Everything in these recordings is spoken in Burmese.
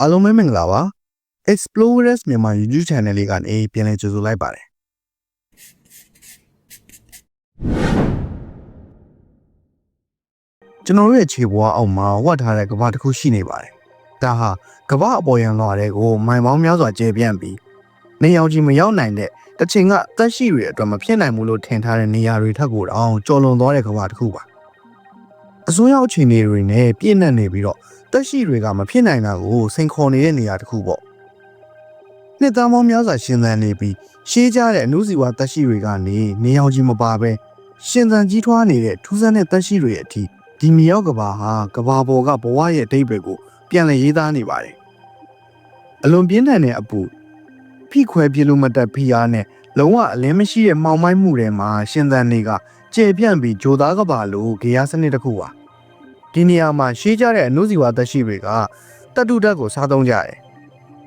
အားလုံးပဲမင်္ဂလာပါ Explorers မြန်မာ YouTube Channel လေးကနေပြန်လည်ကြိုဆိုလိုက်ပါတယ်ကျွန်တော်တို့ရဲ့ခြေပေါ်အောက်မှာဝတ်ထားတဲ့ကဘာတစ်ခုရှိနေပါတယ်ဒါဟာကဘာအပေါ်ယံလွှာတဲ့ကိုမိုင်ပေါင်းများစွာကျယ်ပြန့်ပြီးနေအောင်ကြီးမရောက်နိုင်တဲ့တစ်ချိန်ကတက်ရှိတွေအတွက်မဖြစ်နိုင်ဘူးလို့ထင်ထားတဲ့နေရာတွေထက်ကိုတောင်ကျော်လွန်သွားတဲ့ကဘာတစ်ခုပါအစိုးရအခြေအနေတွေနဲ့ပြည့်နှက်နေပြီးတော့ တက်ရှိတွေကမဖြစ်နိုင်တာကိုစိန်ခေါ်နေတဲ့နေရာတစ်ခုပေါ့နှစ်သားပေါင်းများစွာရှင်သန်နေပြီးရှေးကြတဲ့အနုစီဝါတက်ရှိတွေကနေနေအောင်ကြီးမပါပဲရှင်သန်ကြီးထွားနေတဲ့ထူးဆန်းတဲ့တက်ရှိတွေအထိဒီမြေရောက်ကဘာဟာကဘာပေါ်ကဘဝရဲ့အတိတ်တွေကိုပြန်လည်ရေးသားနေပါတယ်အလွန်ပြင်းထန်တဲ့အပူဖိခွဲပြလို့မတက်ဖိအားနဲ့လုံးဝအလင်းမရှိတဲ့မှောင်မိုက်မှုတွေမှာရှင်သန်နေကကျေပြန့်ပြီးဂျိုသားကဘာလိုဂေယစနစ်တစ်ခုပါ ဒီနေရာမှာရှေးကြတဲ့အနုစီဝါတက်ရှိတွေကတတုတက်ကိုစားသုံးကြတယ်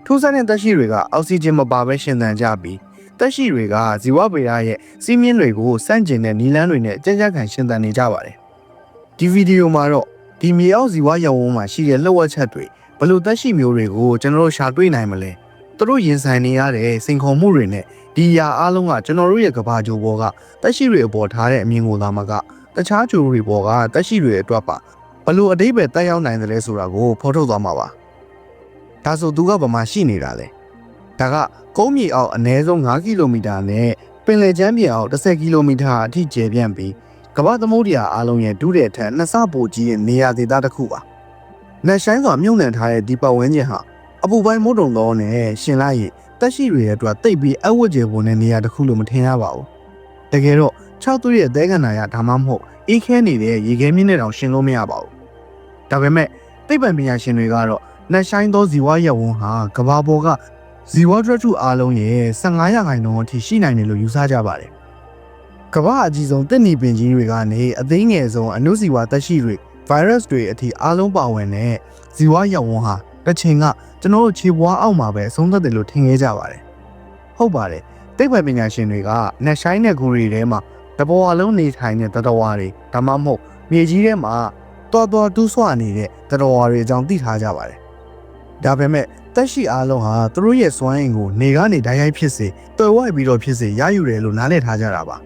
ထူးဆန်းတဲ့တက်ရှိတွေကအောက်ဆီဂျင်မပါဘဲရှင်သန်ကြပြီးတက်ရှိတွေကဇီဝဗေဒရဲ့စီးမြင့်တွေကိုစန့်ကျင်တဲ့နီလန်းတွေနဲ့ကြံ့ကြံ့ခံရှင်သန်နေကြပါတယ်ဒီဗီဒီယိုမှာတော့ဒီမြေအောက်ဇီဝရုံဝန်းမှာရှိတဲ့လှုပ်ဝက်ချက်တွေဘလို့တက်ရှိမျိုးတွေကိုကျွန်တော်တို့ရှာတွေ့နိုင်မလဲသူတို့ရင်ဆိုင်နေရတဲ့စိန်ခေါ်မှုတွေနဲ့ဒီຢာအားလုံးကကျွန်တော်တို့ရဲ့ကဘာဂျိုဘောကတက်ရှိတွေအပေါ်ထားတဲ့အမြင်ကိုသာမကတခြားဂျိုတွေဘောကတက်ရှိတွေအတွက်ပါ ဘလို့အတိတ်ပဲတက်ရောက်နိုင်တယ်လဲဆိုတာကိုဖော်ထုတ်သွားမှာပါဒါဆိုသူကဘာမှရှိနေတာလဲဒါကကုန်းမြေအောက်အနည်းဆုံး5ကီလိုမီတာနဲ့ပင်လယ်ချမ်းမြေအောက်10ကီလိုမီတာအထိကျယ်ပြန့်ပြီးကမ္ဘာသမုဒ္ဒရာအားလုံးရဲ့ဒုတဲ့အထက်နှစ်ဆပိုကြီးရဲ့နေရာဒေသတစ်ခုပါ။နက်ရှိုင်းစွာမြုပ်နှံထားတဲ့ဒီပတ်ဝန်းကျင်ဟာအပူပိုင်းမုတ်တုံသောနဲ့ရှင်လိုက်ရင်တက်ရှိတွေရဲ့အတွက်တိတ်ပြီးအဝတ်ကျေပုံနဲ့နေရာတစ်ခုလို့မထင်ရပါဘူး။တကယ်တော့၆သွေးရဲ့သဲကန္နာရဒါမှမဟုတ်အေးခဲနေတဲ့ရေခဲမြင့်နဲ့တောင်ရှင်လို့မရပါဘူး။ ဒါပေမဲ့သိပ္ပံပညာရှင်တွေကတော့နက်ရှိုင်းသောဇီဝရပ်ဝန်းဟာကဘာပေါ်ကဇီဝဒရတုအားလုံးရဲ့15ရာခိုင်နှုန်းအထိရှိနိုင်တယ်လို့ယူဆကြပါတယ်။ကမ္ဘာအကြီးဆုံးတက်နီပင်ကြီးတွေကနေအသိငယ်ဆုံးအနုစီဝါတက်ရှိတွေ virus တွေအထိအားလုံးပါဝင်တဲ့ဇီဝရပ်ဝန်းဟာတစ်ချိန်ကကျွန်တော်တို့ခြေပွားအောက်မှာပဲအဆုံးသတ်တယ်လို့ထင်ခဲ့ကြပါတယ်။ဟုတ်ပါတယ်။သိပ္ပံပညာရှင်တွေကနက်ရှိုင်းတဲ့ဂူရီထဲမှာတဘောအလုံးနေထိုင်တဲ့တတဝါတွေဒါမှမဟုတ်မြေကြီးထဲမှာ တော်တော်တူးဆွနေတဲ့တတဝါတွေအကြောင်းသိထားကြပါတယ်။ဒါပေမဲ့တက်ရှိအားလုံးဟာသူတို့ရဲ့စွမ်းအင်ကိုနေကနေဓာတ်ရိုက်ဖြစ်စေတော်ဝိုက်ပြီးတော့ဖြစ်စေရယူတယ်လို့နားလည်ထားကြတာပါ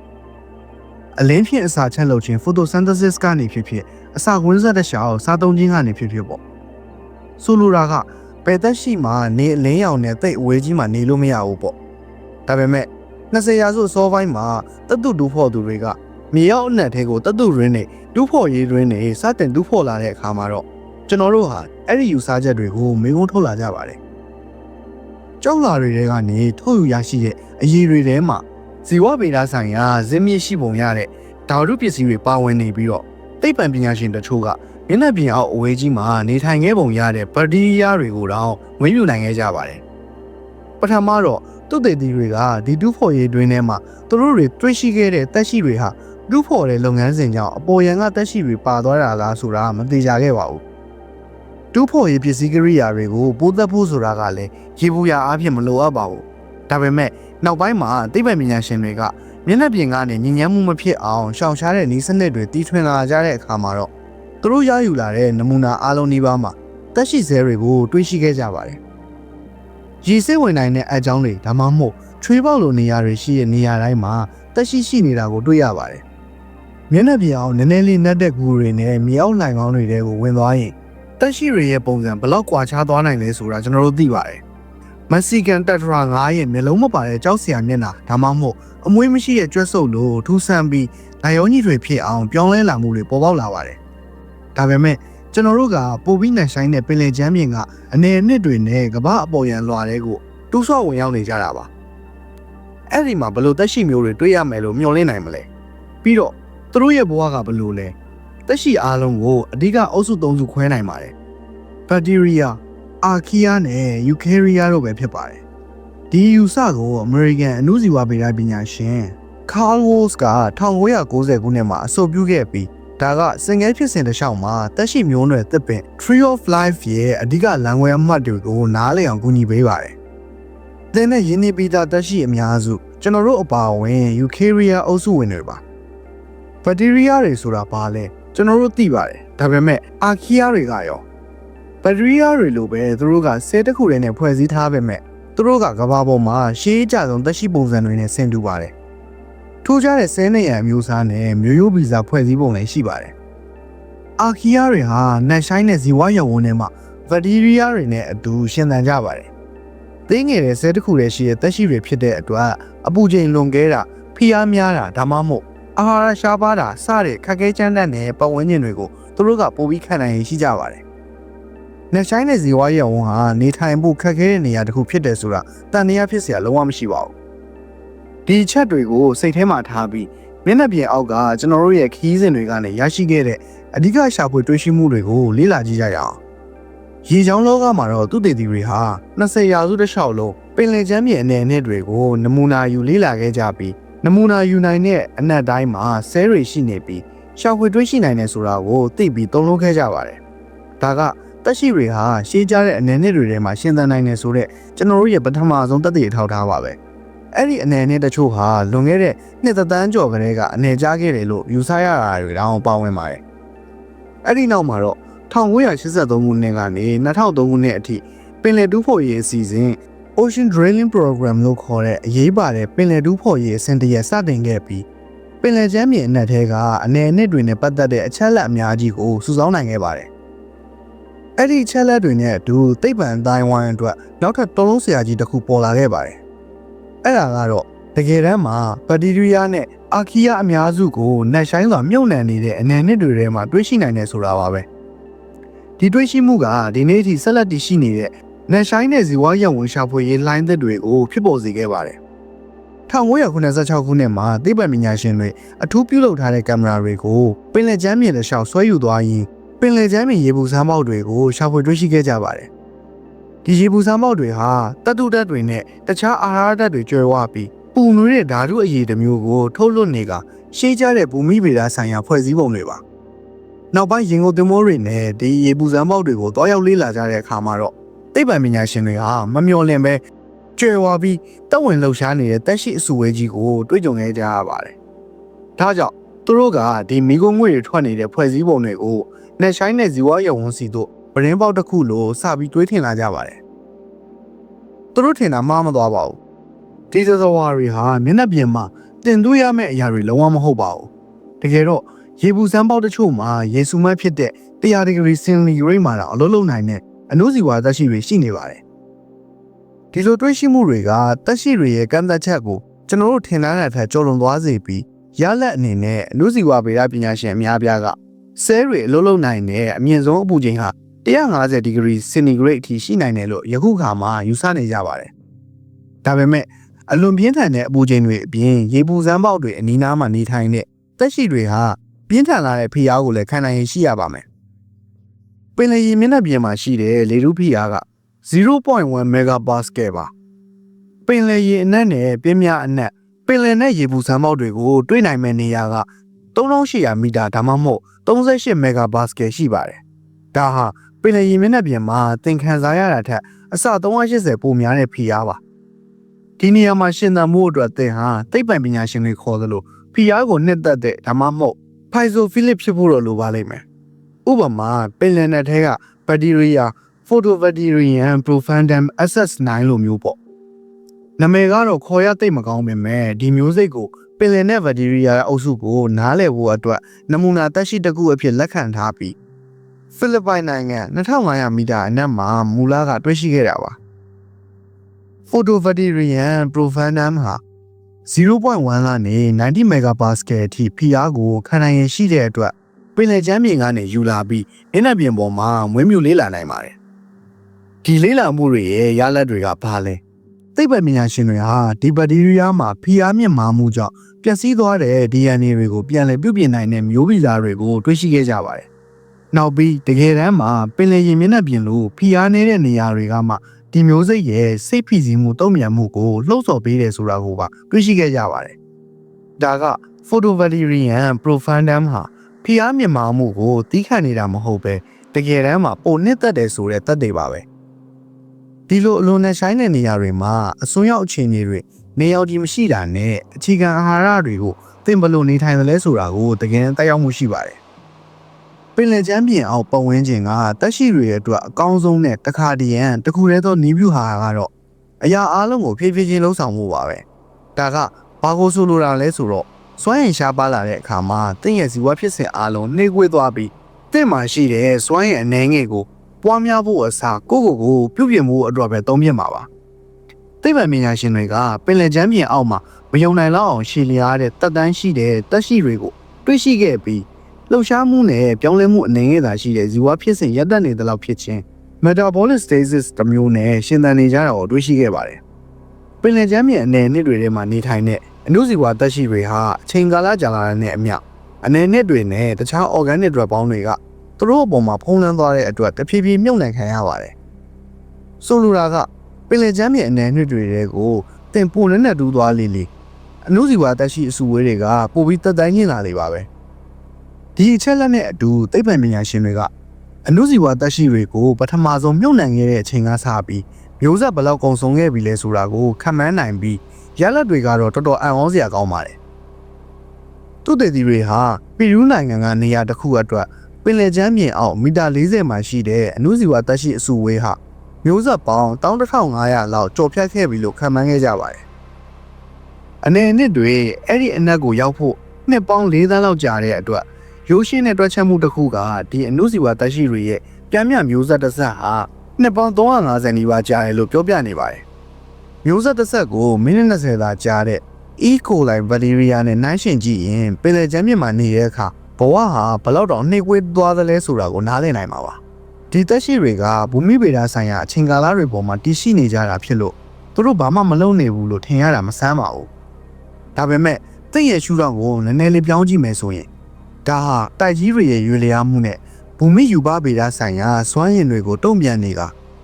အလင်းဖြင့်အစာချက်လုပ်ခြင်း photosynthesis ကနေဖြစ်ဖြစ်အစာကွင်းဆက်တဲ့ရှာကိုစားသုံးခြင်းကနေဖြစ်ဖြစ်ပေါ့ဆိုလိုတာကပယ်သက်ရှိမှနေအလင်းရောင်နဲ့တိတ်အဝေးကြီးမှနေလို့မရဘူးပေါ့ဒါပေမဲ့20ရာစုစောပိုင်းမှာတတုဒူးဖို့သူတွေက မြေရောက်အနက်ထဲကိုတတုရင်းနဲ့ဒူးဖို့ရေးရင်းနဲ့စတင်ဒူးဖို့လာတဲ့အခါမှာတော့ကျွန်တော်တို့ဟာအဲ့ဒီယူဆချက်တွေကိုမေးခွန်းထုတ်လာကြပါတယ်။ကြောက်လာတွေထဲကနေထုတ်ယူရရှိတဲ့အရေးတွေထဲမှာဇီဝဗေဒဆိုင်ရာဇင်းမြင့်ရှိပုံရတဲ့ဓာတုပစ္စည်းတွေပါဝင်နေပြီးတော့သိပ္ပံပညာရှင်တချို့ကမျက်နှာပြင်အောက်အဝေးကြီးမှာနေထိုင်ခဲ့ပုံရတဲ့ဘက်တီးရီးယားတွေကိုတော့ဝင်းပြူနိုင်ခဲ့ကြပါတယ်။ပထမတော့တုတ်တေတီတွေကဒီတူးဖော်ရေးတွင်းထဲမှာသူတို့တွေတွေ့ရှိခဲ့တဲ့တက်ရှိတွေဟာ တူးဖော်တဲ့လုပ်ငန်းစဉ်ကြောင့်အပေါ်ယံကတက်ရှိတွေပါသွားတာလားဆိုတာမသိကြခဲ့ပါဘူး။တူးဖော်ရေးပစ္စည်းကိရိယာတွေကိုပိုးသက်ဖို့ဆိုတာကလည်းရေဘူးရအားဖြင့်မလိုအပ်ပါဘူး။ဒါပေမဲ့နောက်ပိုင်းမှာသိပ္ပံပညာရှင်တွေကမျက်နှာပြင်ကနေညဉ့်ညမ်းမှုမဖြစ်အောင်ရှောင်ရှားတဲ့နည်းစနစ်တွေတီထွင်လာကြတဲ့အခါမှာတော့သူတို့ရယူလာတဲ့နမူနာအားလုံးဒီပါမှာတက်ရှိဆဲတွေကိုတွေးရှိခဲ့ကြပါတယ်။ရေစစ်ဝင်နိုင်တဲ့အကြောင်းတွေဒါမှမဟုတ်ချွေးပေါက်လိုနေရာတွေရှိတဲ့နေရာတိုင်းမှာတက်ရှိရှိနေတာကိုတွေ့ရပါတယ်။ မျက်နှာပြင်အောင်နည်းနည်းလေးနှက်တဲ့ဂူတွေနဲ့မြေအောက်လှိုင်ကောင်းတွေတဲကိုဝင်သွားရင်တက်ရှိတွေရဲ့ပုံစံဘလောက်ကွာခြားသွားနိုင်လဲဆိုတာကျွန်တော်တို့သိပါတယ်။မက်ဆီကန်တက်ထရာ9ရဲ့မျိုးလုံးမပါတဲ့ကြောက်စရာမျက်နှာဒါမှမဟုတ်အမွေးမရှိတဲ့ကြွက်စုပ်လို့ထူးဆန်းပြီးနိုင်ရောကြီးတွေဖြစ်အောင်ပြောင်းလဲလာမှုတွေပေါ်ပေါက်လာပါတယ်။ဒါပေမဲ့ကျွန်တော်တို့ကပိုပြီးနိုင်ဆိုင်တဲ့ပင်လယ်ချမ်းပြင်ကအနေအနှစ်တွေနဲ့ကမ္ဘာအပေါ်ရန်လွှာတွေကိုတူးဆော့ဝင်ရောက်နေကြတာပါ။အဲ့ဒီမှာဘလို့တက်ရှိမျိုးတွေတွေးရမယ်လို့မျှော်လင့်နိုင်မလဲ။ပြီးတော့ သူတို့ရဲ့ဘဝကဘလို့လဲ။တက်ရှိအားလုံးကိုအဓိကအုပ်စု၃စုခွဲနိုင်ပါတယ်။ဘက်တီးရီးယားအာခီယာနဲ့ယူကရီးယားတို့ပဲဖြစ်ပါတယ်။ဒီယူဆကိုအမေရိကန်အနုဇီဝဗေဒပညာရှင်ကားဝိုးစ်က1990ခုနှစ်မှာအဆိုပြုခဲ့ပြီးဒါကစင်ငယ်ဖြစ်စဉ်တစ်လျှောက်မှာတက်ရှိမျိုးနွယ်တစ်ပင် Tree of Life ရဲ့အဓိကလမ်းခွဲအမှတ်တွေကိုနားလည်အောင်ကူညီပေးပါတယ်။သင်နဲ့ယင်းနေပြီးသားတက်ရှိအများစုကျွန်တော်တို့အပါအဝင် Eukarya အုပ်စုဝင်တွေပါ။ Bacteria တွေဆိုတာဘာလဲကျွန်တော်တို့သိပါတယ်။ဒါပေမဲ့ Archaea တွေကရောဘက်ထရီယာတွေလိုပဲသူတို့ကဆဲတစ်ခုတည်းနဲ့ဖွဲ့စည်းထားပေမဲ့သူတို့ကကဘာပေါ်မှာရှေးကြဆုံးသက်ရှိပုံစံတွေနဲ့ဆင်တူပါတယ်။ထိုးကြတဲ့ဆဲနေရအမျိုးအစားနဲ့မျိုးရိုးဗီဇဖွဲ့စည်းပုံလည်းရှိပါတယ်။အာခီယာတွေဟာနက်ရှိုင်းတဲ့ဇီဝရုံဝန်းထဲမှာဘက်တီးရီးယားတွေနဲ့အတူရှင်သန်ကြပါတယ်။သိငယ်တဲ့ဆဲတစ်ခုတည်းရှိတဲ့သက်ရှိတွေဖြစ်တဲ့အတွက်အပူချိန်လွန်ကဲတာဖိအားများတာဒါမှမဟုတ် အာဟာရရှားပါးတာစတဲ့ခက်ခဲကြမ်းတမ်းတဲ့ပတ်ဝန်းကျင်တွေကိုသူတို့ကပိုပြီးခံနိုင်ရရှိကြပါတယ်။နှစ်ဆိုင်တဲ့ဇီဝရဲဝန်းဟာနေထိုင်ဖို့ခက်ခဲတဲ့နေရာတစ်ခုဖြစ်တယ်ဆိုတာတန်တရားဖြစ်เสียလုံးဝမရှိပါဘူး။ဒီချက်တွေကိုစိတ်ထဲမှာထားပြီးမျက်နှာပြင်အောက်ကကျွန်တော်တို့ရဲ့ခီးစဉ်တွေကနေရရှိခဲ့တဲ့အဓိကရှာဖွေတွေ့ရှိမှုတွေကိုလေ့လာကြည့်ကြရအောင်။ရေချောင်းလောကမှာတော့သူတည်တည်တွေဟာ20ရာစုတစ်လျှောက်လုံးပင်လယ်ချမ်းမြေအနေနဲ့တွေကိုနမူနာယူလေ့လာခဲ့ကြပြီး နမူနာယူနိုင်တဲ့အနက်တိုင်းမှာဆဲတွေရှိနေပြီးရှာဖွေတွေ့ရှိနိုင်တယ်ဆိုတာကိုသိပြီးသုံးလုံးခဲ့ကြပါတယ်။ဒါကတက်ရှိတွေဟာရှေးကြတဲ့အနေနဲ့တွေထဲမှာရှင်းသန်နိုင်တယ်ဆိုတော့ကျွန်တော်တို့ရဲ့ပထမဆုံးသက်သေထောက်ထားပါပဲ။အဲ့ဒီအနေနဲ့တချို့ဟာလွန်ခဲ့တဲ့နှစ်သက်တန်းကျော်ကလေးကအနေကြားခဲ့တယ်လို့ယူဆရတာတွေတောင်ပါဝင်ပါတယ်။အဲ့ဒီနောက်မှာတော့1983ခုနှစ်ကနေ2003ခုနှစ်အထိပင်လယ်တူးဖို့ရေးအစီအစဉ် Ocean Drilling Program လို့ခေါ်တဲ့အရေးပါတဲ့ပင်လယ်တူးဖို့ရေးအစဉ်တရစတင်ခဲ့ပြီးပင်လယ်ချမ်းမြေအနက်ထဲကအနေအနှစ်တွေနဲ့ပတ်သက်တဲ့အချက်လက်အများကြီးကိုစုဆောင်းနိုင်ခဲ့ပါတယ်။အဲ့ဒီအချက်လက်တွေနဲ့အတူသိပ္ပံအတိုင်းဝိုင်းအတွက်နောက်ထပ်တုံးလုံးဆရာကြီးတစ်ခုပေါ်လာခဲ့ပါတယ်။အဲ့ဒါကတော့တကယ်တမ်းမှာဘက်တီးရီးယားနဲ့အာခီယာအများစုကိုနှက်ဆိုင်စွာမြုပ်နှံနေတဲ့အနေအနှစ်တွေထဲမှာတွေ့ရှိနိုင်တယ်ဆိုတာပါပဲ။ဒီတွေ့ရှိမှုကဒီနေ့အထိဆက်လက်တည်ရှိနေတဲ့ နက်ဆိုင်တဲ့ဇီဝရဝန်ရှာဖွေရေးလိုင်းသက်တွေကိုဖြစ်ပေါ်စေခဲ့ပါတယ်1986ခုနှစ်မှာသိပ္ပံပညာရှင်တွေအထူးပြုလုပ်ထားတဲ့ကင်မရာတွေကိုပင်လယ်ကျမ်းမြေတစ်လျှောက်ဆွဲယူသွားရင်ပင်လယ်ကျမ်းမြေရေပူစမ်းပေါက်တွေကိုရှာဖွေတွေ့ရှိခဲ့ကြပါတယ်ဒီရေပူစမ်းပေါက်တွေဟာတတုဓာတ်တွေနဲ့တခြားအာဟာရဓာတ်တွေကျွဲဝပြီးပူနွေးတဲ့ဓာတုအရည်တစ်မျိုးကိုထုတ်လွှတ်နေကရှေးကြတဲ့ဘူမိဗေဒဆိုင်ရာဖွဲ့စည်းပုံတွေပါနောက်ပိုင်းရင်ကုန်သင်္ဘောတွေနဲ့ဒီရေပူစမ်းပေါက်တွေကိုတွားရောက်လေ့လာကြတဲ့အခါမှာတော့ သိပ္ပံပညာရှင်တွေဟာမမျှော်လင့်ပဲကျွယ်ဝပြီးတက်ဝင်လှုပ်ရှားနေတဲ့တက်ရှိအစုဝေးကြီးကိုတွေ့ကြုံခဲ့ကြရပါတယ်။ဒါကြောင့်သူတို့ကဒီမိဂုံငွေတွေထွက်နေတဲ့ဖွဲ့စည်းပုံတွေကိုနဲ့ဆိုင်တဲ့ဇီဝရုံဝန်စီတို့ပရင်းပေါက်တစ်ခုလိုစပြီးတွေးထင်လာကြပါတယ်။သူတို့ထင်တာမှားမသွားပါဘူး။ဒီသဇဝါတွေဟာမျက်နှာပြင်မှာတင်သွေးရမယ့်အရာတွေလုံးဝမဟုတ်ပါဘူး။တကယ်တော့ရေပူစမ်းပေါက်တချို့မှာရေစုမတ်ဖြစ်တဲ့100ဒီဂရီစင်လီရိတ်မှာတော့အလုံးလုံးနိုင်တဲ့ အနုစီဝါသက်ရှိတွေရှိနေပါတယ်ဒီလိုတွေးရှိမှုတွေကသက်ရှိတွေရဲ့ကန့်သက်ချက်ကိုကျွန်တော်တို့ထင်ထားတဲ့ထက်ကျော်လွန်သွားစေပြီးရလက်အနေနဲ့အနုစီဝါဗေဒပညာရှင်အများပြားကဆဲတွေအလုံးလုံးနိုင်တဲ့အမြင့်ဆုံးအပူချိန်ဟာ150ဒီဂရီစင်တီဂရိတ်အထိရှိနိုင်တယ်လို့ယခုခါမှာယူဆနေကြပါတယ်ဒါပေမဲ့အလွန်ပြင်းထန်တဲ့အပူချိန်တွေအပြင်ရေပူစမ်းပေါက်တွေအနီးနားမှာနေထိုင်တဲ့သက်ရှိတွေဟာပြင်းထန်လာတဲ့ဖိအားကိုလည်းခံနိုင်ရရှိရပါမယ် ပင်လယ်ရေမျက်နှာပြင်မှာရှိတဲ့လေထုဖိအားက0.1 megapascal ပါပင်လယ်ရေအနက်နဲ့ပြင်းပြအနက်ပင်လယ်နဲ့ရေပူစမ်းပေါက်တွေကိုတွေးနိုင်မဲ့နေရာက3800မီတာဒါမှမဟုတ်38 megapascal ရှိပါတယ်ဒါဟာပင်လယ်ရေမျက်နှာပြင်မှာသင်ခန်းစားရတာထက်အဆ380ပိုများတဲ့ဖိအားပါဒီနေရာမှာရှင်သန်မှုအတွက်သင်ဟာသိပ္ပံပညာရှင်တွေခေါ်သလိုဖိအားကိုနှစ်သက်တဲ့ဒါမှမဟုတ်ဖိုင်ဆိုဖိလစ်ဖြစ်ဖို့တော့လိုပါလိမ့်မယ် ဥပမာပင်လယ်နယ်ထဲကဘက်တီးရီးယား Photobacterium profundum SS9 လိုမျိုးပေါ့နာမည်ကတော့ခေါ်ရသိမ့်မကောင်းပေမဲ့ဒီမျိုးစိတ်ကိုပင်လယ်နဲ့ဘက်တီးရီးယားအုပ်စုကိုနားလည်ဖို့အတွက်နမူနာတက်ရှိတစ်ခုအဖြစ်လက်ခံထားပြီးဖိလစ်ပိုင်နိုင်ငံ2500မီတာအနက်မှာမူလကတွေ့ရှိခဲ့တာပါ Photobacterium profundum ဟာ0.1ကနေ90 megapascal အထိဖိအားကိုခံနိုင်ရရှိတဲ့အတွက် ပင်လယ်ချမ်းပြင်ကနေယူလာပြီးအင်းနက်ပြင်ပေါ်မှာမွေးမြူလေးလာနိုင်ပါတယ်။ဒီလေးလာမှုတွေရဲ့ရလဒ်တွေကဘာလဲ။သိပ္ပံပညာရှင်တွေဟာဒီဘက်တီးရီးယားမှာဖိအားမြင့်မာမှုကြောင့်ပျက်စီးသွားတဲ့ DNA တွေကိုပြန်လည်ပြုပြင်နိုင်တဲ့မျိုးဗီဇတွေကိုတွေ့ရှိခဲ့ကြပါတယ်။နောက်ပြီးတကယ်တမ်းမှာပင်လယ်ရင်မျက်နှာပြင်လိုဖိအားနေတဲ့နေရာတွေကမှဒီမျိုးစိတ်ရဲ့စိတ်ဖိစီးမှုတုံ့ပြန်မှုကိုလှုပ်ဆော်ပေးတယ်ဆိုတာကိုပါတွေ့ရှိခဲ့ကြပါတယ်။ဒါက Photovalerian profundum ဟာ ဖိအားမြင်မာမှုကိုတီးခတ်နေတာမဟုတ်ပဲတကယ်တမ်းမှာပုံနစ်သက်တယ်ဆိုတဲ့သက်တွေပါပဲဒီလိုအလွန်နဲ့ဆိုင်တဲ့နေရာတွေမှာအစွန်းရောက်အခြေအနေတွေနေရောက်ကြီးမရှိတာနဲ့အခြေခံအာဟာရတွေကိုသင်ဘလို့နေထိုင်တယ်လဲဆိုတာကိုတကယ်တက်ရောက်မှုရှိပါတယ်ပင်လယ်ချမ်းပြင်အောင်ပတ်ဝန်းကျင်ကတက်ရှိတွေအတွက်အကောင်းဆုံးနဲ့တခါတည်းရန်တစ်ခုတည်းသောနီးဗျူဟာကတော့အရာအလုံးကိုဖြည်းဖြည်းချင်းလှုပ်ဆောင်မှုပါပဲဒါကဘာကိုဆိုလိုတာလဲဆိုတော့ စွမ်းရင်ရှားပါလာတဲ့အခါမှာတင့်ရဲ့ဇီဝဖြစ်စဉ်အလုံးနှိမ့်ကွေးသွားပြီးတင့်မှာရှိတဲ့စွမ်းရင်အနေငယ်ကိုပွားများဖို့အစားကိုယ့်ကိုယ်ကိုပြုပြင်မှုအတွက်ပဲသုံးပြမှာပါသိပ္ပံပညာရှင်တွေကပင်လယ်ချမ်းပြင်အောက်မှာမယုံနိုင်လောက်အောင်ရှည်လျားတဲ့တက်တန်းရှိတဲ့တက်ရှိတွေကိုတွေ့ရှိခဲ့ပြီးလှုပ်ရှားမှုနဲ့ပြောင်းလဲမှုအနေငယ်သာရှိတဲ့ဇီဝဖြစ်စဉ်ရပ်တန့်နေသလောက်ဖြစ်ခြင်း metabolic stasis တစ်မျိုးနဲ့ရှင်သန်နေကြတာကိုတွေ့ရှိခဲ့ပါတယ်။ ပင်လယ်ချမ်းမြေအနေနှစ်တွေထဲမှာနေထိုင်တဲ့အနုဇီဝသက်ရှိတွေဟာအချိန်ကာလကြာလာတဲ့အမျှအနေနှစ်တွေနဲ့တခြား organic တွေပေါင်းတွေကသူတို့အပေါ်မှာဖုံးလွှမ်းသွားတဲ့အတွက်တဖြည်းဖြည်းမြုပ်နှံခံရပါတယ်။ဆိုလိုတာကပင်လယ်ချမ်းမြေအနေနှစ်တွေကိုတင်ပိုနဲ့နဲ့တူးသွားလေလေအနုဇီဝသက်ရှိအစုဝေးတွေကပိုပြီးတက်တိုင်းကျင်လာလေပါပဲ။ဒီအချက်လက်နဲ့အတူသိပ္ပံပညာရှင်တွေကအနုဇီဝသက်ရှိတွေကိုပထမဆုံးမြုပ်နှံခဲ့တဲ့အချိန်ကစပြီး မျိုးဆက်ဘယ်လောက်ကုံဆုံးခဲ့ပြီလဲဆိုတာကိုခန့်မှန်းနိုင်ပြီးရလဒ်တွေကတော့တော်တော်အံ့ဩစရာကောင်းပါတယ်။သူတည်သူတွေဟာပီရူးနိုင်ငံကနေရာတစ်ခုအတွက်ပင်လယ်ချမ်းမြေအောက်မီတာ40မှာရှိတဲ့အနုဇီဝသက်ရှိအစုဝေးဟာမျိုးဆက်ပေါင်း11500လောက်ကြော်ဖြတ်ခဲ့ပြီလို့ခန့်မှန်းခဲ့ကြပါတယ်။အနေနဲ့တွေအဲ့ဒီအနက်ကိုရောက်ဖို့နှစ်ပေါင်း4သန်းလောက်ကြာတဲ့အတွက်ရိုးရှင်းတဲ့တွက်ချက်မှုတစ်ခုကဒီအနုဇီဝသက်ရှိတွေရဲ့ပြန်မြမျိုးဆက်တစ်ဆက်ဟာ နှစ်ပေါင်း350နီးပါးကြာတယ်လို့ပြောပြနေပါတယ်။မျိုးဆက်တစ်ဆက်ကိုမိနစ်20သာကြာတဲ့ E. coli bacteria နဲ့နှိုင်းယှဉ်ကြည့်ရင်ပင်လယ်ကျမ်းမြေမှာနေတဲ့အခါဘဝဟာဘလောက်တောင်နှိမ့်ကွေးသွားသလဲဆိုတာကိုနားလည်နိုင်မှာပါ။ဒီသက်ရှိတွေကဘူမိဗေဒဆိုင်ရာအချိန်ကာလတွေပေါ်မှာတည်ရှိနေကြတာဖြစ်လို့သူတို့ဘာမှမလုပ်နေဘူးလို့ထင်ရတာမဆန်းပါဘူး။ဒါပေမဲ့တင့်ရဲ့ရှုထောင့်ကိုနည်းနည်းလေးပြောင်းကြည့်မယ်ဆိုရင်ဒါဟာတိုက်ကြီးတွေရဲ့ရွေလျားမှုနဲ့ ဘူမိယူပဗေဒဆိုင်ရာစွမ်းရည်တွေကိုတုံ့ပြန်နေက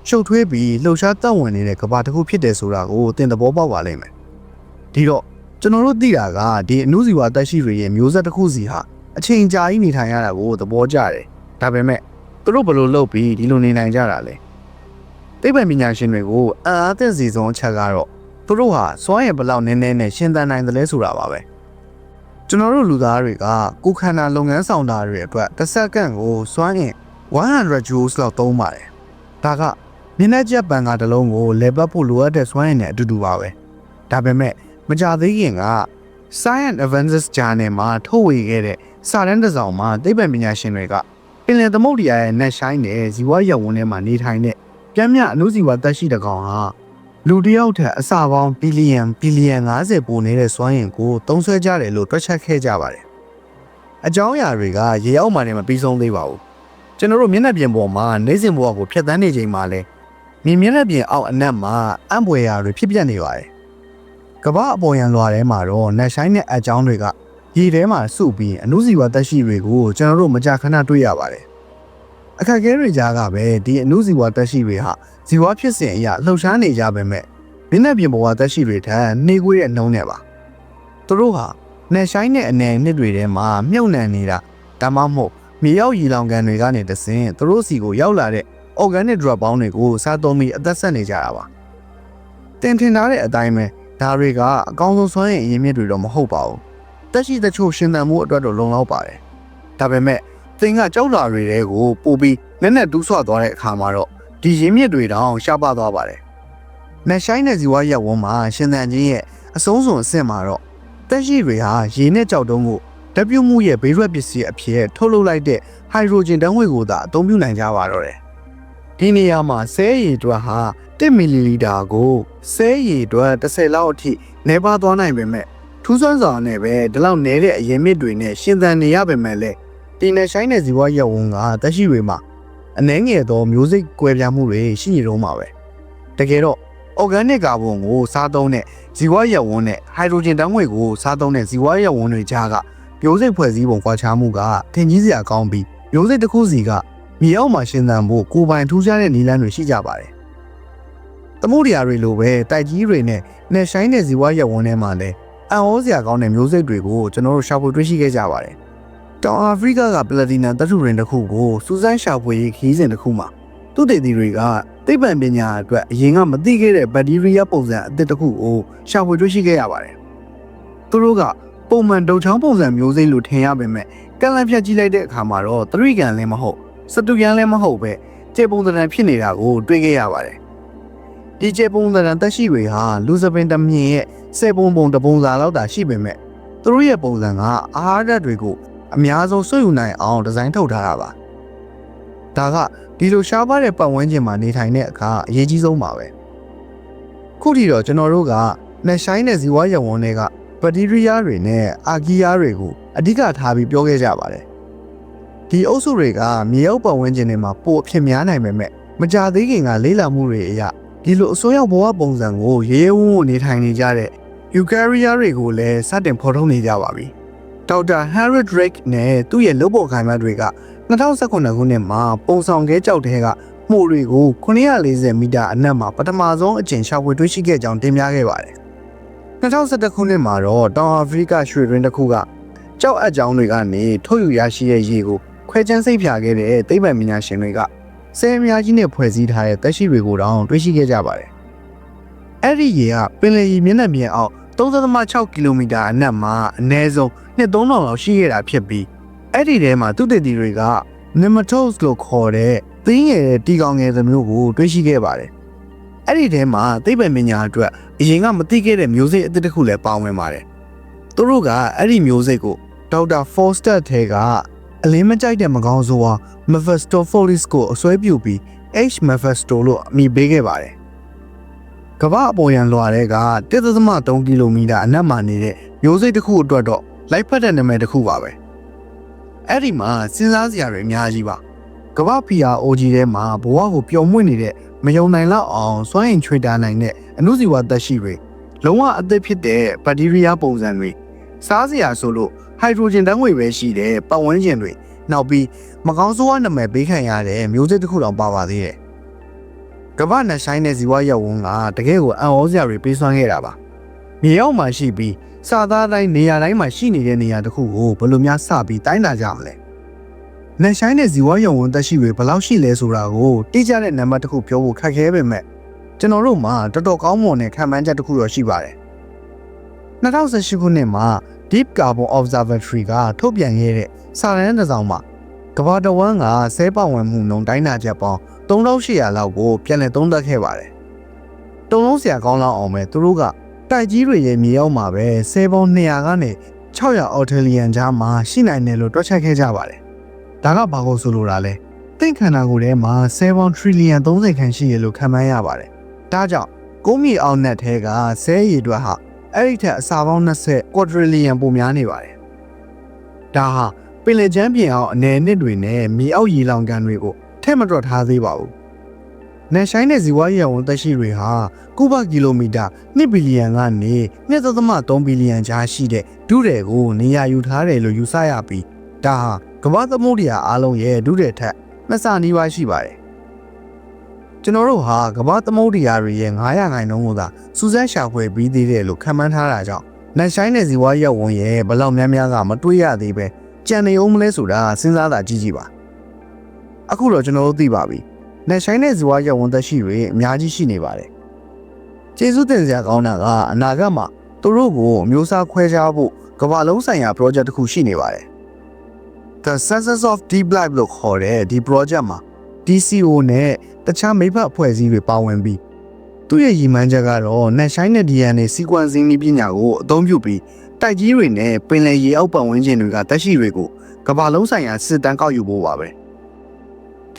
ရှုပ်ထွေးပြီးလှုပ်ရှားတက်ဝင်နေတဲ့ကဘာတစ်ခုဖြစ်တယ်ဆိုတာကိုသင်သဘောပေါက်ပါလိမ့်မယ်။ဒီတော့ကျွန်တော်တို့သိတာကဒီအနုဇီဝတက်ရှိတွေရဲ့မျိုးဆက်တစ်ခုစီဟာအချိန်ကြာကြီးနေထိုင်ရတာကိုသဘောကျတယ်။ဒါပေမဲ့သူတို့ဘယ်လိုလုပ်ပြီးဒီလိုနေနိုင်ကြတာလဲ။သိပ္ပံပညာရှင်တွေကိုအံ့အားသင့်စီဆုံးအချက်ကတော့သူတို့ဟာစွမ်းရည်ဘလောက်နည်းနည်းနဲ့ရှင်းသန်နိုင်တယ်လဲဆိုတာပါပဲ။ ကျွန်တော်တို့လူသားတွေကကိုယ်ခန္ဓာလုပ်ငန်းဆောင်တာတွေအတွက်တစ်စက္ကန့်ကိုစွမ်းအင်100 joules လောက်သုံးပါတယ်။ဒါကမျက်နှာကျက်ပံကတစ်လုံးကိုလေပတ်ဖို့လိုအပ်တဲ့စွမ်းအင်နဲ့အတူတူပါပဲ။ဒါပေမဲ့မကြသေးခင်က Science Advances Journal မှာထုတ်ဝေခဲ့တဲ့စာတမ်းတစ်စောင်မှာသိပ္ပံပညာရှင်တွေကပင်လယ်သမုဒ္ဒရာရဲ့နက်ရှိုင်းတဲ့ဇီဝရပ်ဝန်းထဲမှာနေထိုင်တဲ့ပြင်းပြအနုဇီဝသက်ရှိတကောင်ဟာ လူတစ်ယောက်ထက်အစပေါင်းဘီလီယံဘီလီယံ90ပိုနေတဲ့စွမ်းအင်ကိုသုံးစွဲကြတယ်လို့တွက်ချက်ခဲ့ကြပါတယ်။အကြောင်းအရာတွေကရေအောက်မှာနေမပြီးဆုံးသေးပါဘူး။ကျွန်တော်တို့မျက်နှာပြင်ပေါ်မှာနေစဉ်ဘဝကိုဖျက်ဆီးနေချိန်မှာလဲမြင်မျက်နှာပြင်အောက်အနက်မှာအံ့ဖွယ်ရာတွေဖြစ်ပျက်နေပါတယ်။ကမ္ဘာအပေါ်ယံလွာထဲမှာတော့နက်ရှိုင်းတဲ့အကြောင်းတွေကရေထဲမှာစုပြီးအနုဇီဝသက်ရှိတွေကိုကျွန်တော်တို့မကြာခဏတွေ့ရပါတယ်။ အခက်အခဲတွေကြားကပဲဒီအနုဇီဝသက်ရှိတွေဟာဇီဝဖြစ်စဉ်အရာလှုပ်ရှားနေကြပေမဲ့မျက်နှာပြင်ပေါ်ကသက်ရှိတွေထက်နှေးကွေးတဲ့နှုံးနဲ့ပါ။သူတို့ဟာနယ်ဆိုင်တဲ့အနေနှစ်တွေထဲမှာမြုပ်နှံနေတာဒါမှမဟုတ်မြေရောက်ရီလောင်ကန်တွေကနေတဆင်သူတို့စီကိုရောက်လာတဲ့ organic drug ပေါင်းတွေကိုစားသုံးပြီးအသက်ဆက်နေကြတာပါ။တင်ထင်ထားတဲ့အတိုင်းပဲဒါတွေကအကောင်းဆုံးစွမ်းရည်အရင်းမြစ်တွေတော့မဟုတ်ပါဘူး။တက်ရှိတချို့ရှင်သန်မှုအတွက်တော့လုံလောက်ပါတယ်။ဒါပေမဲ့ သင်ကကြောက်လာတွေတဲကိုပို့ပြီးနက်နက်တူးဆွသွားတဲ့အခါမှာတော့ဒီရင်းမြစ်တွေတောင်ရှားပါသွားပါတယ်။နက်ရှိုင်းတဲ့ဇီဝရက်ဝန်းမှာရှင်သန်ခြင်းရဲ့အဆုံးစွန်အဆင့်မှာတော့တက်ရှိတွေဟာရေနဲ့ကြောက်တုံးကိုတက်ပြုတ်မှုရဲ့ဘေးရွက်ပစ္စည်းအဖြစ်ထုတ်လုပ်လိုက်တဲ့ဟိုက်ဒရိုဂျင်ဓာတ်ငွေ့ကိုသာအသုံးပြုနိုင်ကြပါတော့တယ်။ဒီနေရာမှာဆဲရည်တွက်ဟာ1မီလီလီတာကိုဆဲရည်တွက်30လောက်အထိနေပါသွားနိုင်ပေမဲ့ထူးဆန်းစွာနဲ့ပဲဒီလောက်နဲတဲ့အရင်မြစ်တွေနဲ့ရှင်သန်နေရပေမဲ့လည်း ဒီနယ်ဆိုင်တဲ့ဇီဝရက်ဝန်းကတက်ရှိတွေမှာအနှဲငယ်သောမျိုးစိတ်ကွဲပြားမှုတွေရှိနေတော့မှာပဲတကယ်တော့ organic carbon ကိုစားသုံးတဲ့ဇီဝရက်ဝန်းနဲ့ hydrogen ဓာတ်ငွေ့ကိုစားသုံးတဲ့ဇီဝရက်ဝန်းတွေကြားကမျိုးစိတ်ဖွဲ့စည်းပုံကွာခြားမှုကထင်ကြီးစရာကောင်းပြီးမျိုးစိတ်တစ်ခုစီကမြေအောက်မှာရှင်သန်ဖို့ကိုယ်ပိုင်ထူးခြားတဲ့နည်းလမ်းတွေရှိကြပါတယ်။သမုဒ္ဒရာတွေလိုပဲတိုက်ကြီးတွေနဲ့နဲ့ဆိုင်တဲ့ဇီဝရက်ဝန်းထဲမှာလည်းအံ့ဩစရာကောင်းတဲ့မျိုးစိတ်တွေကိုကျွန်တော်တို့ရှာဖွေတွေ့ရှိခဲ့ကြပါတယ်။ တောင်အာဖရိကကပလက်တီနမ်သတ္တုရင်တစ်ခုကိုစူးစမ်းရှာဖွေရေးခီးစဉ်တစ်ခုမှာသူတေသီတွေကသိပ္ပံပညာအတွက်အရင်ကမသိခဲ့တဲ့ဘက်တီးရီးယားပုံစံအသစ်တစ်ခုကိုရှာဖွေတွေ့ရှိခဲ့ရပါတယ်။သူတို့ကပုံမှန်ဒုတ်ချောင်းပုံစံမျိုးစိတ်လို့ထင်ရပေမဲ့ဒကန်လန်ဖြတ်ကြည့်လိုက်တဲ့အခါမှာတော့သရီကန်လည်းမဟုတ်စတူကန်လည်းမဟုတ်ပဲကျေပုံသဏ္ဍာန်ဖြစ်နေတာကိုတွေ့ခဲ့ရပါတယ်ဒီကျေပုံသဏ္ဍာန်တက်ရှိတွေဟာလူစပင်တမြင်ရဲ့ဆယ်ပုံပုံတပုံစာလောက်တာရှိပေမဲ့သူတို့ရဲ့ပုံစံကအာဟာရဓာတ်တွေကို အများဆုံးဆွတ်ယူနိုင်အောင်ဒီဇိုင်းထုတ်ထားတာပါဒါကဒီလိုရှားပါတဲ့ပတ်ဝန်းကျင်မှာနေထိုင်တဲ့အခါအရေးကြီးဆုံးပါပဲခုထိတော့ကျွန်တော်တို့ကနှဆိုင်တဲ့ဇီဝရဝန်းတွေကဘက်တီးရီးယားတွေနဲ့အာဂီယားတွေကိုအဓိကထားပြီးပြောခဲ့ကြပါတယ်ဒီအုပ်စုတွေကမြေအောက်ပတ်ဝန်းကျင်တွေမှာပိုအဖြစ်များနိုင်ပေမဲ့မကြသေးခင်ကလေးလာမှုတွေအရဒီလိုအစိုးရဘဝပုံစံကိုရေရဲဝံ့ဝံ့နေထိုင်နေကြတဲ့ယူကရီယာတွေကိုလည်းစတင်ဖော်ထုတ်နေကြပါပြီ ဒေါက်တာ Harry Drake နဲ့သူ့ရဲ့လုပ်ပေါ်ခိုင်မတွေက2019ခုနှစ်မှာပုံဆောင်ခဲကြောက်တဲ့ကမှုတွေကို940မီတာအနက်မှာပထမဆုံးအကျဉ်ရှာဖွေတွေ့ရှိခဲ့ကြောင်းတင်ပြခဲ့ပါတယ်2011ခုနှစ်မှာတော့တောင်အာဖရိကရွှေတွင်းတစ်ခုကကြောက်အပ်ကြောင်းတွေကနေထုတ်ယူရရှိတဲ့ရေကိုခွဲချမ်းစိတ်ဖြာခဲ့တဲ့သိပ္ပံပညာရှင်တွေကဆဲအများကြီးနဲ့ဖွဲ့စည်းထားတဲ့သက်ရှိတွေကိုတောင်တွေ့ရှိခဲ့ကြပါတယ်။အဲ့ဒီရေကပင်လယ်ရေမျက်နှာပြင်အောက် 3.6ကီလိုမီတာအနက်မှာအနည်းဆုံးနှစ်3000လောက်ရှိခဲ့တာဖြစ်ပြီးအဲ့ဒီထဲမှာသူတည်တည်တွေက nematodes လို့ခေါ်တဲ့သင်းငယ်တဲ့တီကောင်ငယ်သမျိုးကိုတွေ့ရှိခဲ့ပါတယ်။အဲ့ဒီထဲမှာသိပ္ပံပညာအတွက်အရင်ကမသိခဲ့တဲ့မျိုးစိတ်အသစ်တစ်ခုလည်းပါဝင်ပါတယ်။သူတို့ကအဲ့ဒီမျိုးစိတ်ကိုဒေါက်တာဖော်စတက်ထဲကအလင်းမကြိုက်တဲ့မကောင်းဆိုးဟာ Mephistopheles ကိုအစွဲပြုပြီး H Mephisto လို့အမည်ပေးခဲ့ပါတယ်။ ကမ္ဘာအပေါ်ယံလွှာတဲ့က1.3ကီလိုမီတာအနက်မှာနေတဲ့မျိုးစိတ်တစ်ခုအတွက်တော့လိုက်ဖက်တဲ့နာမည်တစ်ခုပါပဲ။အဲ့ဒီမှာစဉ်းစားစရာတွေအများကြီးပါ။ကမ္ဘာ PROG ထဲမှာဘဝကိုပျော်မွေ့နေတဲ့မယုံနိုင်လောက်အောင်စွမ်းအင်ချွေတာနိုင်တဲ့အနုဇီဝသက်ရှိတွေလုံးဝအသက်ဖြစ်တဲ့ဘက်တီးရီးယားပုံစံတွေစားစရာဆိုလို့ဟိုက်ဒရိုဂျင်ဓာတ်ငွေပဲရှိတဲ့ပတ်ဝန်းကျင်တွေနောက်ပြီးမကောင်းဆိုးဝါးနာမည်ပေးခံရတဲ့မျိုးစစ်တစ်ခုတောင်ပါပါသေးတယ်။ ကမ္ဘာနဲ့ဆိုင်တဲ့ဇီဝရပ်ဝန်းကတကယ်ကိုအံ့ဩစရာတွေပေးစွမ်းခဲ့တာပါ။မြေရောက်မှရှိပြီးစာသားတိုင်းနေရာတိုင်းမှာရှိနေတဲ့နေရာတစ်ခုကိုဘယ်လိုများစပြီးတိုင်းတာကြမလဲ။နဲ့ဆိုင်တဲ့ဇီဝရပ်ဝန်းတက်ရှိတွေဘယ်လောက်ရှိလဲဆိုတာကိုတိကျတဲ့နံပါတ်တစ်ခုပြောဖို့ခက်ခဲပေမဲ့ကျွန်တော်တို့မှာတော်တော်ကောင်းမွန်တဲ့ခံမှန်းချက်တစ်ခုတော့ရှိပါတယ်။2018ခုနှစ်မှာ Deep Carbon Observatory ကထုတ်ပြန်ခဲ့တဲ့စာရန်တစ်စောင်မှာကမ္ဘာတစ်ဝန်းကဆဲပါဝင်မှုနှုန်းတိုင်းနာချက်ပေါင်း 3800လောက်ကိုပြန်လည်သုံးသပ်ခဲ့ပါတယ်။တုံလုံးဆရာကောင်းလောက်အောင်ပဲသူတို့ကတိုက်ကြီးတွေရဲ့မြေရောက်မှာပဲဆဲပေါင်း200ကနေ600အော်ထလီယန်ကြားမှာရှိနိုင်တယ်လို့တွက်ချက်ခဲ့ကြပါတယ်။ဒါကဘာကိုဆိုလိုတာလဲ။သင်ခန္ဓာကိုယ်ထဲမှာဆဲပေါင်းထရီလီယံ30ခန့်ရှိရလို့ခန့်မှန်းရပါတယ်။ဒါကြောင့်ကုန်းမြေအောင်နက်ထဲကဆဲရည်အတွက်ဟာအဲ့ဒီထက်အစာပေါင်း20 quadrillion ပိုများနေပါတယ်။ဒါဟာပင်လယ်ချမ်းပြင်အောင်အနေနစ်တွေနဲ့မြေအောက်ရေလောင်ကန်တွေကို ထည့်မတွက်ထားသေးပါဘူး။နယ်ဆိုင်တဲ့ဇီဝရဝန်သက်ရှိတွေဟာကုဘကီလိုမီတာ2ဘီလီယံကနေ2.3ဘီလီယံကြားရှိတဲ့ဒုတွေကိုနေရာယူထားတယ်လို့ယူဆရပြီးဒါဟာကမ္ဘာသမုဒ္ဒရာအလုံးရဲ့ဒုတဲ့ထက်နှစ်ဆနီးပါးရှိပါတယ်။ကျွန်တော်တို့ဟာကမ္ဘာသမုဒ္ဒရာတွေရဲ့900ခိုင်နှုန်းကိုသာစူးစမ်းရှာဖွေပြီးသေးတယ်လို့ခန့်မှန်းထားတာကြောင့်နတ်ဆိုင်တဲ့ဇီဝရပ်ဝန်ရဲ့ဘလောက်များများကမတွေးရသေးပဲကြံနေအောင်မလဲဆိုတာစဉ်းစားတာကြည့်ကြည့်ပါ အခုတော့ကျွန်တော်တို့သိပါပြီနတ်ဆိုင်တဲ့ဇီဝရပ်ဝန်သက်ရှိတွေအများကြီးရှိနေပါတယ်ကျေးဇူးတင်စရာကောင်းတာကအနာဂတ်မှာသူတို့ကိုမျိုးစားခွဲခြားဖို့ကမ္ဘာလုံးဆိုင်ရာ project တစ်ခုရှိနေပါတယ် The Census of Deep Life လို့ခေါ်တဲ့ဒီ project မှာ DCO နဲ့တခြားမိဘအဖွဲ့အစည်းတွေပါဝင်ပြီးသူ့ရဲ့ရည်မှန်းချက်ကတော့ Net-Shine နဲ့ DNA sequencing နည်းပညာကိုအသုံးပြုပြီးတိုက်ကြီးတွေနဲ့ပင်လယ်ရေအောက်ပတ်ဝန်းကျင်တွေကတက်ရှိတွေကိုကမ္ဘာလုံးဆိုင်ရာစစ်တမ်းကောက်ယူဖို့ပါပဲ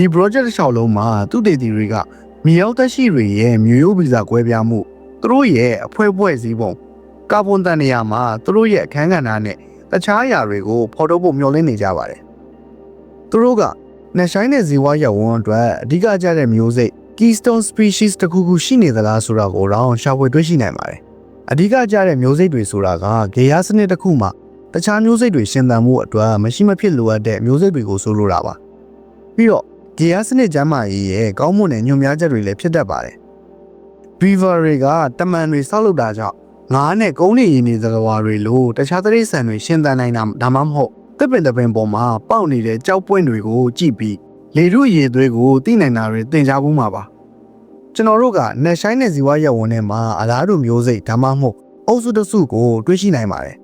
ဒီ project တစ်လျှောက်လုံးမှာသူတည်တည်တွေကမြေအောက်တက်ရှိတွေရဲ့မျိုးရိုးဗီဇကွဲပြားမှုသူတို့ရဲ့အဖွဲဖွဲစည်းပုံကာဗွန်တန်နေရာမှာသူတို့ရဲ့အခန်းကဏ္ဍနဲ့တခြားအရာတွေကိုဖော်ထုတ်ဖို့မျှော်လင့်နေကြပါတယ်သူတို့ကနှဆိုင်တဲ့ဇီဝရပ်ဝန်းအတွက်အဓိကကျတဲ့မျိုးစိတ် keystone species တစ်ခုခုရှိနေသလားဆိုတာကိုတော့ရှာဖွေတွေ့ရှိနိုင်ပါတယ်။အဓိကကျတဲ့မျိုးစိတ်တွေဆိုတာကဂေယစနစ်တစ်ခုမှာတခြားမျိုးစိတ်တွေရှင်သန်မှုအတွက်မရှိမဖြစ်လိုအပ်တဲ့မျိုးစိတ်တွေကိုဆိုလိုတာပါ။ပြီးတော့ ဂေယစနစ်ကျမ်းမာရေးရဲ့ကောင်းမွန်တဲ့ညွှန်များချက်တွေလည်းဖြစ်တတ်ပါတယ်။ beaver တွေကတမန်တွေဆောက်လုပ်တာကြောင့်ငါးနဲ့ကုန်းနေရင်နေသကွာတွေလိုတခြားတိရစ္ဆာန်တွေရှင်သန်နိုင်တာဒါမှမဟုတ်တစ်ပင်တစ်ပင်ပေါ်မှာပေါက်နေတဲ့ကြောက်ပွင့်တွေကိုကြည့်ပြီးလေထုရေသွေးကိုသိနိုင်တာတွေသင်ကြားဖို့မှာပါကျွန်တော်တို့ကနှက်ဆိုင်တဲ့ဇီဝရပ်ဝန်ထဲမှာအလားတူမျိုးစိတ်ဒါမှမဟုတ်အုပ်စုတစ်စုကိုတွေးရှိနိုင်ပါတယ်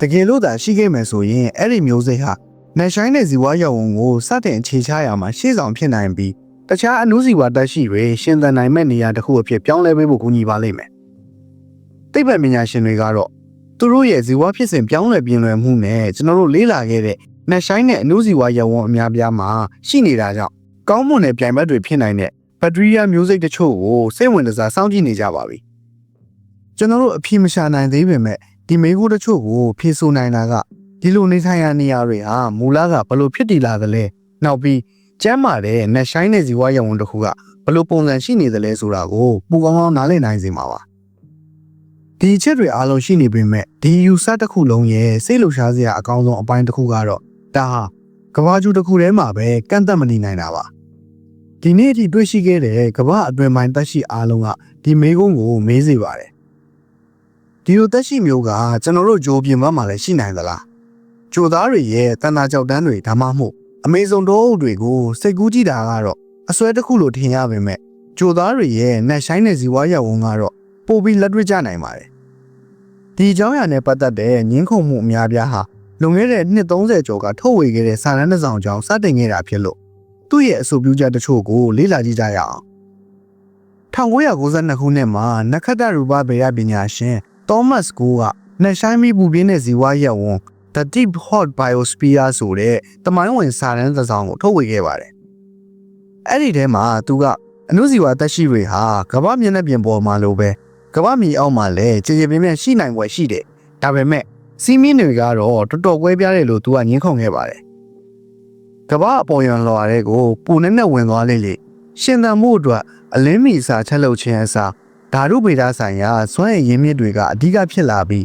တကယ်လို့သာရှိခဲ့မယ်ဆိုရင်အဲ့ဒီမျိုးစိတ်ဟာ နက်ရှိုင်းတဲ့ဇီဝရုပ်ဝင်ကိုစတင်အခြေချရမှာရှေ့ဆောင်ဖြစ်နိုင်ပြီးတခြားအနုဇီဝတက်ရှိတွေရှင်သန်နိုင်မဲ့နေရာတစ်ခုအဖြစ်ပြောင်းလဲပေးဖို့ကူညီပါလိမ့်မယ်။သိပ္ပံပညာရှင်တွေကတော့သူတို့ရဲ့ဇီဝဖြစ်စဉ်ပြောင်းလဲပြင်လွယ်မှုနဲ့ကျွန်တော်တို့လေ့လာခဲ့တဲ့နက်ရှိုင်းတဲ့အနုဇီဝရုပ်ဝင်အများပြားမှာရှိနေတာကြောင့်ကောင်းမွန်တဲ့ပြိုင်ဘက်တွေဖြစ်နိုင်တဲ့ဘက်ထရီးယားမျိုးစိတ်တချို့ကိုစိတ်ဝင်စားစောင့်ကြည့်နေကြပါပြီ။ကျွန်တော်တို့အပြည့်မရှာနိုင်သေးပေမဲ့ဒီမေးခွန်းတချို့ကိုဖြေဆိုနိုင်တာက ဒီလိုနေထိုင်ရနေရာတွေဟာမူလကဘလို့ဖြစ်တည်လာသလဲနောက်ပြီးကျမ်းမာတဲ့နက်ရှိုင်းတဲ့ဇီဝရုံဝန်တစ်ခုကဘလို့ပုံစံရှိနေသလဲဆိုတာကိုပူကောင်းကောင်းနားလည်နိုင်စေမှာပါဒီအချက်တွေအားလုံးရှိနေပေမဲ့ဒီယူဆတစ်ခုလုံးရဲ့စိတ်လှုပ်ရှားစရာအကောင်းဆုံးအပိုင်းတစ်ခုကတော့ဒါဟာကဘာကျူတစ်ခုထဲမှာပဲကန့်သက်မနေနိုင်တာပါဒီနေ့အထိတွေ့ရှိခဲ့တဲ့ကဘာအတွင်ပိုင်းတက်ရှိအားလုံးကဒီမေးခွန်းကိုမေးစေပါတယ်ဒီလိုတက်ရှိမျိုးကကျွန်တော်တို့ဂျိုးပြင်ဘက်မှာလည်းရှိနိုင်သလား ဂျိုသားတွေရဲ့တန်တာကြောက်တန်းတွေဒါမှမဟုတ်အမေဇုန်တောအုပ်တွေကိုစိတ်ကူးကြည့်တာကတော့အစွဲတစ်ခုလိုထင်ရပေမဲ့ဂျိုသားတွေရဲ့နက်ရှိုင်းတဲ့ဇီဝရက်ဝန်းကတော့ပိုပြီးလက်တွေ့ကျနိုင်ပါတယ်ဒီအကြောင်းအရာနဲ့ပတ်သက်တဲ့ညှင်းခုန်မှုအများပြားဟာလွန်ခဲ့တဲ့နှစ်30ကျော်ကထုတ်ဝေခဲ့တဲ့စာတမ်းတစ်စောင်ကြောင့်စတင်ခဲ့တာဖြစ်လို့သူ့ရဲ့အဆိုပြုချက်တချို့ကိုလေ့လာကြည့်ကြရအောင်1992ခုနှစ်မှာနက္ခတ္တရူပဗေဒပညာရှင် Thomas Go ကနက်ရှိုင်းမီပူပြင်းတဲ့ဇီဝရက်ဝန်း The Deep Hot Biosphere ဆိုတဲ့တမိုင်းဝင်စာတမ်းတစ်စောင်ကိုထုတ်ဝေခဲ့ပါတယ်။အဲ့ဒီထဲမှာသူကအနုဇီဝသက်ရှိတွေဟာကမ္ဘာမျက်နှာပြင်ပေါ်မှာလိုပဲကမ္ဘာမြေအောက်မှာလည်းကြည်ကြည်ပြင်းပြင်းရှိနိုင်ွယ်ရှိတယ်။ဒါပေမဲ့စီးမင်းတွေကတော့တော်တော်ကွဲပြားတယ်လို့သူကညှင်းခုန်ခဲ့ပါတယ်။ကမ္ဘာအပေါ်ယံလွာတဲ့ကိုပူနဲ့နဲ့ဝင်သွားလေလေရှင်သန်မှုအတွက်အလင်းမီစာချက်လုပ်ခြင်းအစားဓာတုဗေဒဆိုင်ရာစွမ်းရည်ရင်းမြစ်တွေကအဓိကဖြစ်လာပြီး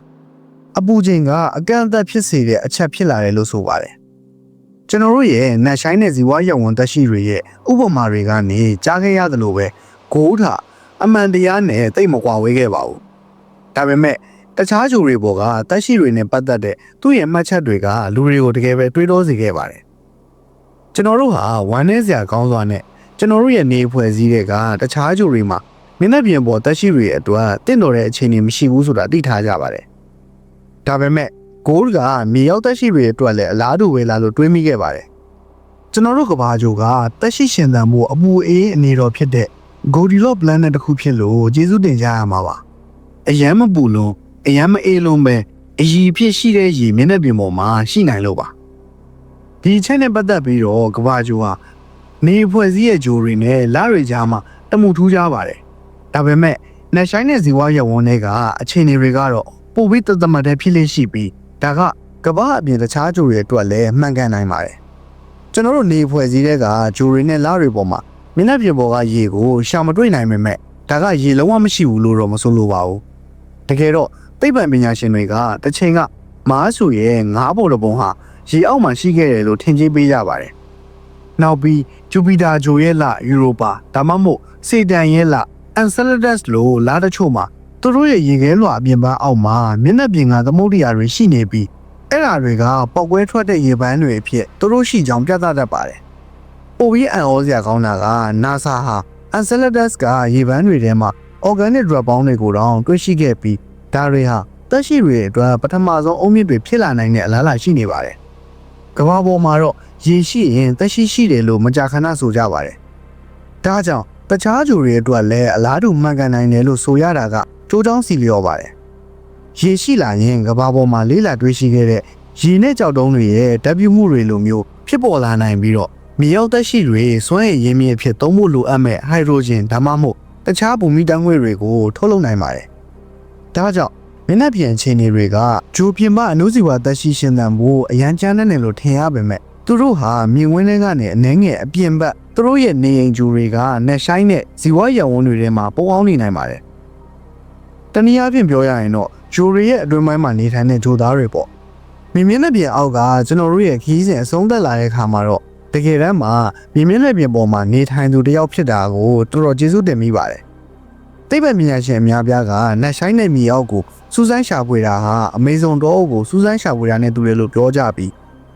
အပူချိန်ကအကန့်အသတ်ဖြစ်စေတဲ့အချက်ဖြစ်လာတယ်လို့ဆိုပါတယ်ကျွန်တော်တို့ရဲ့နတ်ရှိုင်းတဲ့ဇီဝရုပ်ဝန်သက်ရှိတွေရဲ့ဥပမာတွေကနေကြားခဲ့ရတယ်လို့ပဲဂိုးထာအမှန်တရားနဲ့တိတ်မကွာဝေးခဲ့ပါဘူးဒါပေမဲ့တခြားဂျိုတွေပေါ်ကသက်ရှိတွေနဲ့ပတ်သက်တဲ့သူ့ရဲ့မှတ်ချက်တွေကလူတွေကိုတကယ်ပဲတွေးတောစေခဲ့ပါတယ်ကျွန်တော်တို့ဟာဝမ်းနည်းစရာကောင်းစွာနဲ့ကျွန်တော်တို့ရဲ့နေဖွဲ့စည်းတွေကတခြားဂျိုတွေမှာမျက်နှာပြင်ပေါ်သက်ရှိတွေအတွက်တင့်တော်တဲ့အခြေအနေမရှိဘူးဆိုတာသိထားကြပါတယ် ဒါပေမဲ့ဂိုးကမြေရောက်သက်ရှိတွေအတွက်လည်းအလားတူပဲလားလို့တွေးမိခဲ့ပါတယ်ကျွန်တော်တို့ကဘာဂျိုကသက်ရှိရှင်သန်မှုအပူအေးအနေတော်ဖြစ်တဲ့ Goldilocks planet တစ်ခုဖြစ်လို့ကျေးဇူးတင်ကြရမှာပါအရန်မပူလုံးအရန်မအေးလုံးပဲအည်ဖြစ်ရှိတဲ့ရေမျက်နှာပြင်ပေါ်မှာရှိနိုင်လို့ပါဒီအချက်နဲ့ပတ်သက်ပြီးတော့ကဘာဂျိုကနေဖွဲ့စည်းရဲ့ဂျိုတွေနဲ့လတွေကြားမှာတမှုထူးကြပါတယ်ဒါပေမဲ့နက်ရှိုင်းတဲ့ဇီဝရက်ဝန်းတွေကအခြေအနေတွေကတော့ ပိုပြီးတသမတ်တဲ့ဖြစ်လိရှိပြီးဒါကကမ္ဘာအပြင်တခြားဂျိုတွေအတွက်လည်းမှန်ကန်နိုင်ပါတယ်ကျွန်တော်တို့နေဖွဲ့စည်းတဲ့ကဂျိုတွေနဲ့လတွေပေါ်မှာမျက်နှာပြင်ပေါ်ကရေကိုရှာမတွေ့နိုင်ပေမဲ့ဒါကရေလုံးဝမရှိဘူးလို့တော့မဆိုလိုပါဘူးတကယ်တော့သိပ္ပံပညာရှင်တွေကတစ်ချိန်ကမားဆူရဲ့ငါးပေါ်တစ်ပုံဟာရေအောက်မှာရှိခဲ့တယ်လို့ထင်ကြေးပေးကြပါတယ်နောက်ပြီးဂျူပီတာဂျိုရဲ့လယူရိုပါဒါမှမဟုတ်စေတန်ရဲ့လ Enceladus လို့လာတချို့မှာ သူတို့ရဲ့ရေခဲလွှာအပြင်ပန်းအောက်မှာမျက်နှာပြင်ကသမုဒ္ဒရာတွေရှိနေပြီးအဲ့ဓာတွေကပေါက်ကွဲထွက်တဲ့ရေပန်းတွေအဖြစ်သူတို့ရှိကြောင်းပြသတတ်ပါတယ်။ပိုပြီးအံ့ဩစရာကောင်းတာက NASA ဟာ Enceladus ကရေပန်းတွေထဲမှာ organic drop ပေါင်းတွေကိုတော့တွေ့ရှိခဲ့ပြီးဒါတွေဟာသက်ရှိတွေအတွက်ပထမဆုံးအုံမြင့်တွေဖြစ်လာနိုင်တဲ့အလားအလာရှိနေပါတယ်။ကမ္ဘာပေါ်မှာတော့ရေရှိရင်သက်ရှိရှိတယ်လို့မကြာခဏဆိုကြပါတယ်။ဒါကြောင့်တခြားဂျိုတွေအတွက်လည်းအလားတူမှန်ကန်နိုင်တယ်လို့ဆိုရတာကတိုးတောင်းစီလျော်ပါတယ်။ရေရှိလာရင်ကဘာပေါ်မှာလေးလာတွေးရှိခဲ့တဲ့ရေနဲ့ကြောက်တုံးတွေရဲ့ဓာတ်ပြုမှုတွေလိုမျိုးဖြစ်ပေါ်လာနိုင်ပြီးတော့မြေရောက်သက်ရှိတွေစွမ်းရည်ရင်းမြစ်ဖြစ်သုံးဖို့လိုအပ်မဲ့ဟိုက်ဒရိုဂျင်ဒါမှမဟုတ်တခြားဘူမိတန်းငွေ့တွေကိုထုတ်လုပ်နိုင်ပါတယ်။ဒါကြောင့်မျက်နှာပြင်အခြေအနေတွေကဂျိုပြင်မအနုစီဝါသက်ရှိရှင်သန်ဖို့အရန်ချမ်းတဲ့နယ်လို့ထင်ရပေမဲ့သူတို့ဟာမြင်ဝင်းထဲကနေအနှဲငယ်အပြင်ဘက်သူတို့ရဲ့နေအိမ်ဂျူတွေကနက်ရှိုင်းတဲ့ဇီဝရဝန်းတွေထဲမှာပုံအောင်နေနိုင်ပါတယ်။ တနည်းအားဖြင့်ပြောရရင်တော့ဂျိုတွေရဲ့အတွင်းပိုင်းမှာနေထိုင်တဲ့ဂျိုသားတွေပေါ့။မြင်မျက်နှာပြင်အောက်ကကျွန်တော်တို့ရဲ့ခီးစဉ်အဆုံးသက်လာတဲ့အခါမှာတော့တကယ်တမ်းမှာမြင်မျက်နှာပြင်ပေါ်မှာနေထိုင်သူတယောက်ဖြစ်တာကိုတော်တော်ကျေးဇူးတင်မိပါတယ်။သိပ္ပံပညာရှင်အများပြားကနက်ရှိုင်းတဲ့မြေအောက်ကိုစူးစမ်းရှာဖွေတာဟာအမေဇုန်တောအုပ်ကိုစူးစမ်းရှာဖွေတာနဲ့တူတယ်လို့ပြောကြပြီး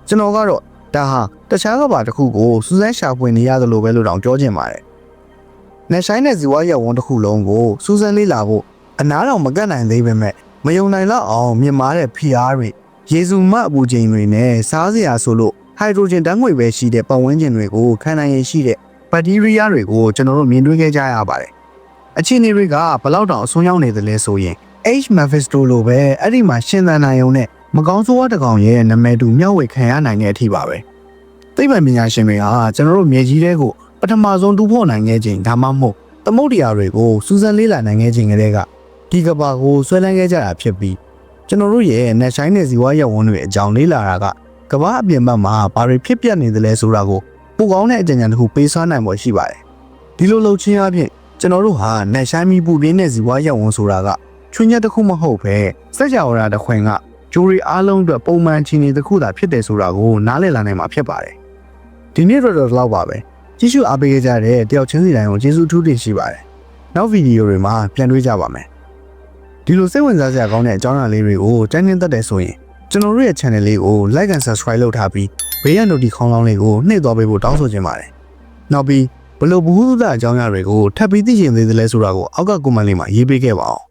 ကျွန်တော်ကတော့ဒါဟာတခြားကဘာတစ်ခုကိုစူးစမ်းရှာဖွေနေရတယ်လို့ပဲလို့တောင်ပြောချင်ပါတယ်။နက်ဆိုင်တဲ့ဇီဝရက်ဝန်းတစ်ခုလုံးကိုစူးစမ်းလေ့လာဖို့ အနားတော်မကတ်နိုင်သေးပေမဲ့မယုံနိုင်လောက်အောင်မြင်မာတဲ့ PR တွေရေစုမအပူချိန်တွေနဲ့စားစရာဆိုလို့ဟိုက်ဒရိုဂျင်ဓာတ်ငွေ့ပဲရှိတဲ့ပတ်ဝန်းကျင်တွေကိုခံနိုင်ရည်ရှိတဲ့ဘက်တီးရီးယားတွေကိုကျွန်တော်တို့မြင်တွေ့ခဲ့ကြရပါတယ်။အခြေအနေတွေကဘယ်လောက်တောင်အဆုံးရောက်နေသလဲဆိုရင် H. Mephisto လိုပဲအဲ့ဒီမှာရှင်သန်နိုင်ုံနဲ့မကောင်းဆိုးဝါးတစ်ကောင်ရဲ့နာမည်တူမျှဝေခံရနိုင်တဲ့အထိပါပဲ။သိပ္ပံပညာရှင်တွေဟာကျွန်တော်တို့မြေကြီးတွေကိုပထမဆုံးတူဖို့နိုင်ခဲ့ခြင်းဒါမှမဟုတ်သမုဒ္ဒရာတွေကိုစူးစမ်းလေ့လာနိုင်ခဲ့ခြင်းကလေးက ဒီကဘာကိုဆွဲလန်းခဲ့ကြတာဖြစ်ပြီးကျွန်တော်တို့ရဲ့နက်ဆိုင်တဲ့ဇီဝရပ်ဝန်းတွေအကြောင်းလေ့လာတာကကဘာအပြင်ဘက်မှာဘာတွေဖြစ်ပျက်နေသလဲဆိုတာကိုပိုကောင်းတဲ့အကြံဉာဏ်တစ်ခုပေးဆွမ်းနိုင်ဖို့ရှိပါတယ်။ဒီလိုလှုပ်ချင်းအပြင်ကျွန်တော်တို့ဟာနက်ဆိုင်မီပူပြင်းတဲ့ဇီဝရပ်ဝန်းဆိုတာကချွင်းချက်တစ်ခုမဟုတ်ပဲစက်ကြဝဠာတစ်ခွင်ကဂျိုရီအားလုံးအတွက်ပုံမှန်ချင်းနေတစ်ခုသာဖြစ်တယ်ဆိုတာကိုနားလည်လာနိုင်မှာဖြစ်ပါတယ်။ဒီနေ့တော့တော့ဒီလောက်ပါပဲ။ကြည့်ရှုအားပေးကြတဲ့တယောက်ချင်းစီတိုင်းကိုကျေးဇူးထူးတင်ရှိပါတယ်။နောက်ဗီဒီယိုတွေမှာပြန်တွေ့ကြပါမယ်။ ဒီလိုစိတ်ဝင်စားစရာကောင်းတဲ့အကြောင်းအရာလေးတွေကိုတိုင်းနှင်းသက်တယ်ဆိုရင်ကျွန်တော်တို့ရဲ့ channel လေးကို like and subscribe လုပ်ထားပြီးဘေးရ notification ခေါင်းလောင်းလေးကိုနှိပ်သွားပေးဖို့တောင်းဆိုချင်ပါတယ်။နောက်ပြီးဘလို့ဘ ഹു သုဒအကြောင်းအရာတွေကိုထပ်ပြီးသိချင်သေးတယ်လဲဆိုတာကိုအောက်က comment လေးမှာရေးပေးခဲ့ပါအောင်